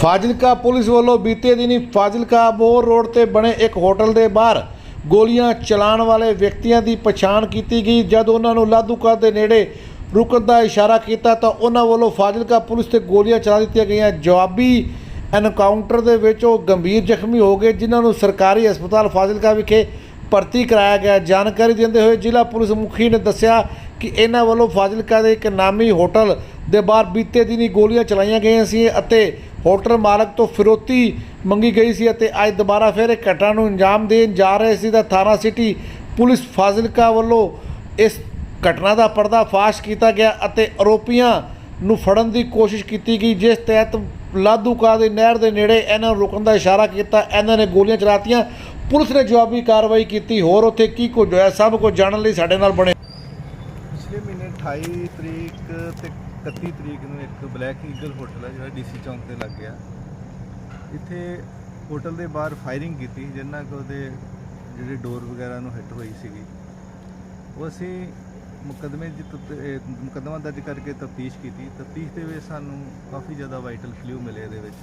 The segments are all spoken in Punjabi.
ਫਾਜ਼ਿਲਕਾ ਪੁਲਿਸ ਵੱਲੋਂ ਬੀਤੇ ਦਿਨੀ ਫਾਜ਼ਿਲਕਾ ਬੋਰ ਰੋਡ ਤੇ ਬਣੇ ਇੱਕ ਹੋਟਲ ਦੇ ਬਾਹਰ ਗੋਲੀਆਂ ਚਲਾਉਣ ਵਾਲੇ ਵਿਅਕਤੀਆਂ ਦੀ ਪਛਾਣ ਕੀਤੀ ਗਈ। ਜਦ ਉਹਨਾਂ ਨੂੰ ਲਾਧੂਕਾ ਦੇ ਨੇੜੇ ਰੁਕਣ ਦਾ ਇਸ਼ਾਰਾ ਕੀਤਾ ਤਾਂ ਉਹਨਾਂ ਵੱਲੋਂ ਫਾਜ਼ਿਲਕਾ ਪੁਲਿਸ ਤੇ ਗੋਲੀਆਂ ਚਲਾ ਦਿੱਤੀਆਂ ਗਈਆਂ। ਜਵਾਬੀ ਐਨਕਾਊਂਟਰ ਦੇ ਵਿੱਚ ਉਹ ਗੰਭੀਰ ਜ਼ਖਮੀ ਹੋ ਗਏ, ਜਿਨ੍ਹਾਂ ਨੂੰ ਸਰਕਾਰੀ ਹਸਪਤਾਲ ਫਾਜ਼ਿਲਕਾ ਵਿਖੇ ਭਰਤੀ ਕਰਾਇਆ ਗਿਆ। ਜਾਣਕਾਰੀ ਦਿੰਦੇ ਹੋਏ ਜ਼ਿਲ੍ਹਾ ਪੁਲਿਸ ਮੁਖੀ ਨੇ ਦੱਸਿਆ ਕਿ ਇਹਨਾਂ ਵੱਲੋਂ ਫਾਜ਼ਿਲਕਾ ਦੇ ਇੱਕ ਨਾਮੀ ਹੋਟਲ ਦੇ ਬਾਹਰ ਬੀਤੇ ਦਿਨੀ ਗੋਲੀਆਂ ਚਲਾਈਆਂ ਗਈਆਂ ਸੀ ਅਤੇ ਹੋਟਲ ਮਾਲਕ ਤੋਂ ਫਿਰੋਤੀ ਮੰਗੀ ਗਈ ਸੀ ਅਤੇ ਅੱਜ ਦੁਬਾਰਾ ਫਿਰ ਇਹ ਘਟਨਾ ਨੂੰ ਅੰਜਾਮ ਦੇਣ ਜਾ ਰਹੇ ਸੀ ਤਾਂ ਥਾਣਾ ਸਿਟੀ ਪੁਲਿਸ ਫਾਜ਼ਿਲਕਾ ਵੱਲੋਂ ਇਸ ਘਟਨਾ ਦਾ ਪਰਦਾਫਾਸ਼ ਕੀਤਾ ਗਿਆ ਅਤੇ ਆਰੋਪੀਆਂ ਨੂੰ ਫੜਨ ਦੀ ਕੋਸ਼ਿਸ਼ ਕੀਤੀ ਗਈ, ਜਿਸ ਤਹਿਤ ਲਾਧੂਕਾ ਦੇ ਨਹਿਰ ਦੇ ਨੇੜੇ ਇਹਨਾਂ ਨੂੰ ਰੁਕਣ ਦਾ ਇਸ਼ਾਰਾ ਕੀਤਾ। ਇਹਨਾਂ ਨੇ ਗੋਲੀਆਂ ਚਲਾਤੀਆਂ। ਪੁਲਿਸ ਨੇ ਜਵਾਬੀ ਕਾਰਵਾਈ ਕੀਤੀ। ਹੋਰ ਉੱਥੇ ਕੀ ਕੁਝ ਹੋਇਆ? ਸਭ ਕੁਝ ਜਾਣਨ ਲਈ ਸਾਡੇ ਨਾਲ ਬਣੇ। ਪਿਛਲੇ ਮਹੀਨੇ 28 ਤਰੀਕ ਤੇ 31 ਤਰੀਕ ਨੂੰ ਇੱਕ ਬਲੈਕ ਈਗਲ ਹੋਟਲ ਹੈ ਜਿਹੜਾ ਡੀਸੀ ਚੌਂਕ ਤੇ ਲੱਗ ਗਿਆ। ਇੱਥੇ ਹੋਟਲ ਦੇ ਬਾਹਰ ਫਾਇਰਿੰਗ ਕੀਤੀ, ਜਿੰਨਾ ਕਿ ਉਹਦੇ ਜਿਹੜੇ ਡੋਰ ਵਗੈਰਾ ਨੂੰ ਹਿੱਟ ਹੋਈ ਸੀਗੀ। ਉਹ ਅਸੀਂ ਮੁਕਦਮੇ ਦੀ ਤਫ- ਮੁਕੱਦਮਾ ਦਰਜ ਕਰਕੇ ਤਫਤੀਸ਼ ਕੀਤੀ। ਤਫਤੀਸ਼ ਦੇ ਵਿੱਚ ਸਾਨੂੰ ਕਾਫੀ ਜ਼ਿਆਦਾ ਵਾਈਟਲ ਕਲੂ ਮਿਲੇ ਇਹਦੇ ਵਿੱਚ।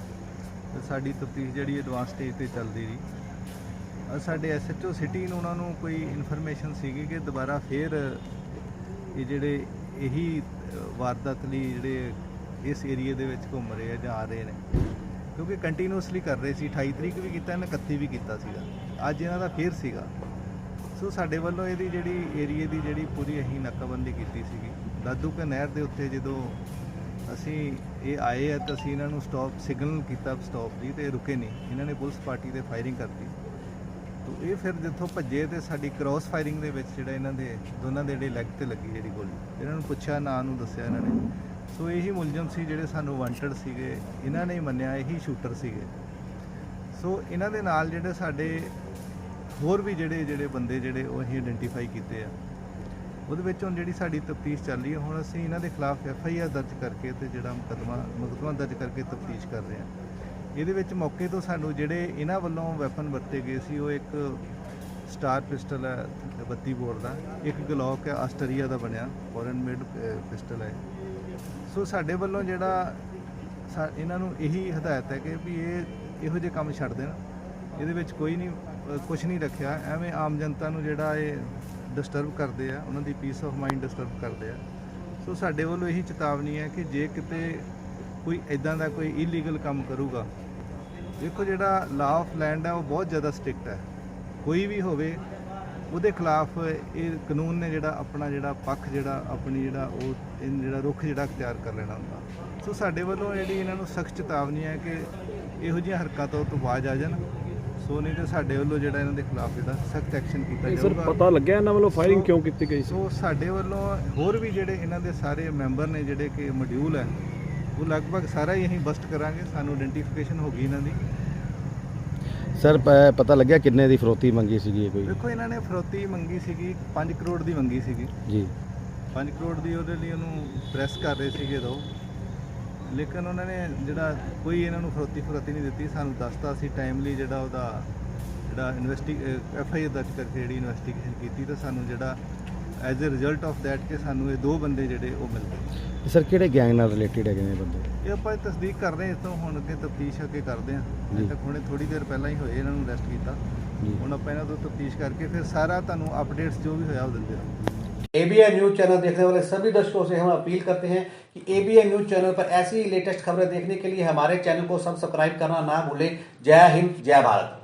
ਤੇ ਸਾਡੀ ਤਫਤੀਸ਼ ਜਿਹੜੀ ਐਡਵਾਂਸ ਸਟੇਜ ਤੇ ਚੱਲਦੀ ਰਹੀ। ਅਹ ਸਾਡੇ ਐਸਐਚਓ ਸਿਟੀ ਨੂੰ ਉਹਨਾਂ ਨੂੰ ਕੋਈ ਇਨਫੋਰਮੇਸ਼ਨ ਸੀਗੀ ਕਿ ਦੁਬਾਰਾ ਫੇਰ ਇਹ ਜਿਹੜੇ ਇਹੀ ਵਾਰਦਾਤ ਲਈ ਜਿਹੜੇ ਇਸ ਏਰੀਆ ਦੇ ਵਿੱਚ ਘੁੰਮ ਰਹੇ ਆ ਜਾਂ ਆ ਰਹੇ ਨੇ। ਕਿਉਂਕਿ ਕੰਟੀਨਿਊਸਲੀ ਕਰ ਰਹੇ ਸੀ 28 ਤਰੀਕ ਵੀ ਕੀਤਾ ਇਹਨੇ 31 ਵੀ ਕੀਤਾ ਸੀਗਾ। ਅੱਜ ਇਹਨਾਂ ਦਾ ਫੇਰ ਸੀਗਾ। ਸੋ ਸਾਡੇ ਵੱਲੋਂ ਇਹਦੀ ਜਿਹੜੀ ਏਰੀਏ ਦੀ ਜਿਹੜੀ ਪੂਰੀ ਅਸੀਂ ਨਾਕਾਬੰਦੀ ਕੀਤੀ ਸੀਗੀ। ਦਾਦੂ ਕੇ ਨਹਿਰ ਦੇ ਉੱਤੇ ਜਦੋਂ ਅਸੀਂ ਇਹ ਆਏ ਆ, ਤਾਂ ਅਸੀਂ ਇਹਨਾਂ ਨੂੰ ਸਟਾਪ ਸਿਗਨਲ ਕੀਤਾ ਸਟਾਪ ਦੀ ਤੇ ਰੁਕੇ ਨਹੀਂ। ਇਹਨਾਂ ਨੇ ਪੁਲਿਸ ਪਾਰਟੀ ਤੇ ਫਾਇਰਿੰਗ ਕਰਤੀ। ਇਹ ਫਿਰ ਜਿੱਥੋਂ ਭੱਜੇ ਤੇ ਸਾਡੀ ਕ੍ਰਾਸ ਫਾਇਰਿੰਗ ਦੇ ਵਿੱਚ ਜਿਹੜਾ ਇਹਨਾਂ ਦੇ, ਦੋਨਾਂ ਦੇ ਜਿਹੜੇ ਲੈਗ ਤੇ ਲੱਗੀ ਜਿਹੜੀ ਗੋਲੀ। ਇਹਨਾਂ ਨੂੰ ਪੁੱਛਿਆ, ਨਾਂ ਨੂੰ ਦੱਸਿਆ ਇਹਨਾਂ ਨੇ। ਸੋ ਇਹੀ ਮੁਲਜ਼ਮ ਸੀ ਜਿਹੜੇ ਸਾਨੂੰ ਵਾਂਟਡ ਸੀਗੇ। ਇਹਨਾਂ ਨੇ ਮੰਨਿਆ, ਇਹੀ ਸ਼ੂਟਰ ਸੀਗੇ। ਸੋ ਇਹਨਾਂ ਦੇ ਨਾਲ ਜਿਹੜੇ ਸਾਡੇ ਹੋਰ ਵੀ ਜਿਹੜੇ ਜਿਹੜੇ ਬੰਦੇ ਜਿਹੜੇ ਉਹ ਅਸੀਂ ਆਇਡੈਂਟੀਫਾਈ ਕੀਤੇ ਆ। ਉਹਦੇ ਵਿੱਚ ਹੁਣ ਜਿਹੜੀ ਸਾਡੀ ਤਫਤੀਸ਼ ਚੱਲ ਰਹੀ ਹੈ ਹੁਣ ਅਸੀਂ ਇਹਨਾਂ ਦੇ ਖਿਲਾਫ ਐਫ ਆਈ ਆਰ ਦਰਜ ਕਰਕੇ ਤੇ ਜਿਹੜਾ ਮੁਕੱਦਮਾ ਮੁਕੱਦਮਾ ਦਰਜ ਕਰਕੇ ਤਫਤੀਸ਼ ਕਰ ਰਹੇ ਹਾਂ ਇਹਦੇ ਵਿੱਚ ਮੌਕੇ ਤੋਂ ਸਾਨੂੰ ਜਿਹੜੇ ਇਹਨਾਂ ਵੱਲੋਂ ਵੈਪਨ ਵਰਤੇ ਗਏ ਸੀ, ਉਹ ਇੱਕ ਸਟਾਰ ਪਿਸਟਲ ਹੈ 32 ਬੋਰ ਦਾ, ਇੱਕ ਗਲੌਕ ਹੈ ਆਸਟਰੀਆ ਦਾ ਬਣਿਆ ਫੋਰਨ ਮੇਡ ਪਿਸਟਲ ਹੈ। ਸੋ ਸਾਡੇ ਵੱਲੋਂ ਜਿਹੜਾ ਸਾ- ਇਹਨਾਂ ਨੂੰ ਇਹੀ ਹਦਾਇਤ ਹੈ ਕਿ ਵੀ ਇਹ ਇਹੋ ਜਿਹੇ ਕੰਮ ਛੱਡ ਦੇਣ। ਇਹਦੇ ਵਿੱਚ ਕੋਈ ਨਹੀਂ ਕੁਝ ਨਹੀਂ ਰੱਖਿਆ। ਐਵੇਂ ਆਮ ਜਨਤਾ ਨੂੰ ਜਿਹੜਾ ਇਹ ਡਿਸਟਰਬ ਕਰਦੇ ਆ, ਉਹਨਾਂ ਦੀ ਪੀਸ ਆਫ ਮਾਈਂਡ ਡਿਸਟਰਬ ਕਰਦੇ ਆ। ਸੋ ਸਾਡੇ ਵੱਲੋਂ ਇਹੀ ਚੇਤਾਵਨੀ ਹੈ ਕਿ ਜੇ ਕਿਤੇ ਕੋਈ ਇਦਾਂ ਦਾ ਕੋਈ ਇਲੀਗਲ ਕੰਮ ਕਰੂਗਾ ਦੇਖੋ ਜਿਹੜਾ ਲਾ ਆਫ ਲੈਂਡ ਹੈ ਉਹ ਬਹੁਤ ਜ਼ਿਆਦਾ ਸਟ੍ਰਿਕਟ ਹੈ ਕੋਈ ਵੀ ਹੋਵੇ ਉਹਦੇ ਖਿਲਾਫ ਇਹ ਕਾਨੂੰਨ ਨੇ ਜਿਹੜਾ ਆਪਣਾ ਜਿਹੜਾ ਪੱਖ ਜਿਹੜਾ ਆਪਣੀ ਜਿਹੜਾ ਉਹ ਇਹ ਜਿਹੜਾ ਰੁਖ ਜਿਹੜਾ ਅਖਤਿਆਰ ਕਰ ਲੈਣਾ ਹੁੰਦਾ। ਸੋ ਸਾਡੇ ਵੱਲੋਂ ਜਿਹੜੀ ਇਹਨਾਂ ਨੂੰ ਸਖਤ ਚੇਤਾਵਨੀ ਹੈ ਕਿ ਇਹੋ ਜਿਹੀਆਂ ਹਰਕਤਾਂ ਤੋਂ ਬਾਜ ਆ ਜਾਣ। ਸੋ ਨਹੀਂ ਤੇ ਸਾਡੇ ਵੱਲੋਂ ਜਿਹੜਾ ਇਹਨਾਂ ਦੇ ਖਿਲਾਫ ਜਿਹੜਾ ਸਖਤ ਐਕਸ਼ਨ ਕੀਤਾ ਸਰ ਜਾਊਗਾ। ਪਤਾ ਲੱਗਿਆ ਇਹਨਾਂ ਵੱਲੋਂ ਫਾਇਰਿੰਗ ਕਿਉਂ ਕੀਤੀ ਗਈ ਸੀ? ਸੋ ਸਾਡੇ ਵੱਲੋਂ ਹੋਰ ਵੀ ਜਿਹੜੇ ਇਹਨਾਂ ਦੇ ਸਾਰੇ ਮੈਂਬਰ ਨੇ ਜਿਹੜੇ ਕਿ ਮੋਡਿਊਲ ਹੈ ਉਹ ਲਗਭਗ ਸਾਰਾ ਹੀ ਅਸੀਂ ਬਸਟ ਕਰਾਂਗੇ ਸਾਨੂੰ ਆਇਡੈਂਟੀਫਿਕੇਸ਼ਨ ਹੋ ਗਈ ਇਹਨਾਂ ਦੀ। ਸਰ ਪ- ਪਤਾ ਲੱਗਿਆ ਕਿੰਨੇ ਦੀ ਫਰੋਤੀ ਮੰਗੀ ਸੀਗੀ ਇਹ ਕੋਈ? ਦੇਖੋ ਇਹਨਾਂ ਨੇ ਫਰੋਤੀ ਮੰਗੀ ਸੀਗੀ 5 ਕਰੋੜ ਦੀ ਮੰਗੀ ਸੀਗੀ। ਜੀ। 5 ਕਰੋੜ ਦੀ ਉਹਦੇ ਲਈ ਉਹਨੂੰ ਪ੍ਰੈਸ ਕਰ ਰਹੇ ਸੀਗੇ ਦੋ। ਲੇਕਿਨ ਉਹਨਾਂ ਨੇ ਜਿਹੜਾ ਕੋਈ ਇਹਨਾਂ ਨੂੰ ਫਰੋਤੀ ਫਰੋਤੀ ਨਹੀਂ ਦਿੱਤੀ ਸਾਨੂੰ ਦੱਸਤਾ ਸੀ ਟਾਈਮਲੀ ਜਿਹੜਾ ਉਹਦਾ ਜਿਹੜਾ ਇਨਵੈਸਟੀ ਐਫ ਆਈ ਆਰ ਦਰਜ ਕਰਕੇ ਜਿਹੜੀ ਇਨਵੈਸਟੀਗੇਸ਼ਨ ਕੀਤੀ ਤਾਂ ਸਾਨੂੰ ਜਿਹੜਾ As uh result of that ਕਿ ਸਾਨੂੰ ਇਹ ਦੋ ਬੰਦੇ ਜਿਹੜੇ ਉਹ ਮਿਲ ਗਏ ਸਰ ਕਿਹੜੇ ਗੈਂਗ ਨਾਲ ਰਿਲੇਟਡ ਹੈਗੇ ਨੇ ਇਹ ਬੰਦੇ ਇਹ ਆਪਾਂ ਤਸਦੀਕ ਕਰ ਰਹੇ ਹਾਂ ਇਸ ਤੋਂ ਹੁਣ ਅੱਗੇ ਤਫਤੀਸ਼ ਅੱਗੇ ਕਰਦੇ ਹਾਂ ਜੀ। ਅਜੇ ਤੱਕ ਹੁਣੇ ਥੋੜੀ ਦੇਰ ਪਹਿਲਾਂ ਹੀ ਹੋਏ ਇਹਨਾਂ ਨੂੰ ਅਰੈਸਟ ਕੀਤਾ ਜੀ ਹੁਣ ਆਪਾਂ ਇਹਨਾਂ ਤੋਂ ਤਫਤੀਸ਼ ਕਰਕੇ ਫਿਰ ਸਾਰਾ ਤੁਹਾਨੂੰ ਅਪਡੇਟਸ ਜੋ ਵੀ ਹੋਇਆ ਉਹ ਦਿੰਦੇ ਰਹਾਂਗੇ एबीएन न्यूज चैनल देखने वाले सभी दर्शकों से हम अपील करते हैं कि एबीएन न्यूज चैनल पर ऐसी लेटेस्ट खबरें देखने के लिए हमारे चैनल को सब्सक्राइब करना ना भूलें जय हिंद जय भारत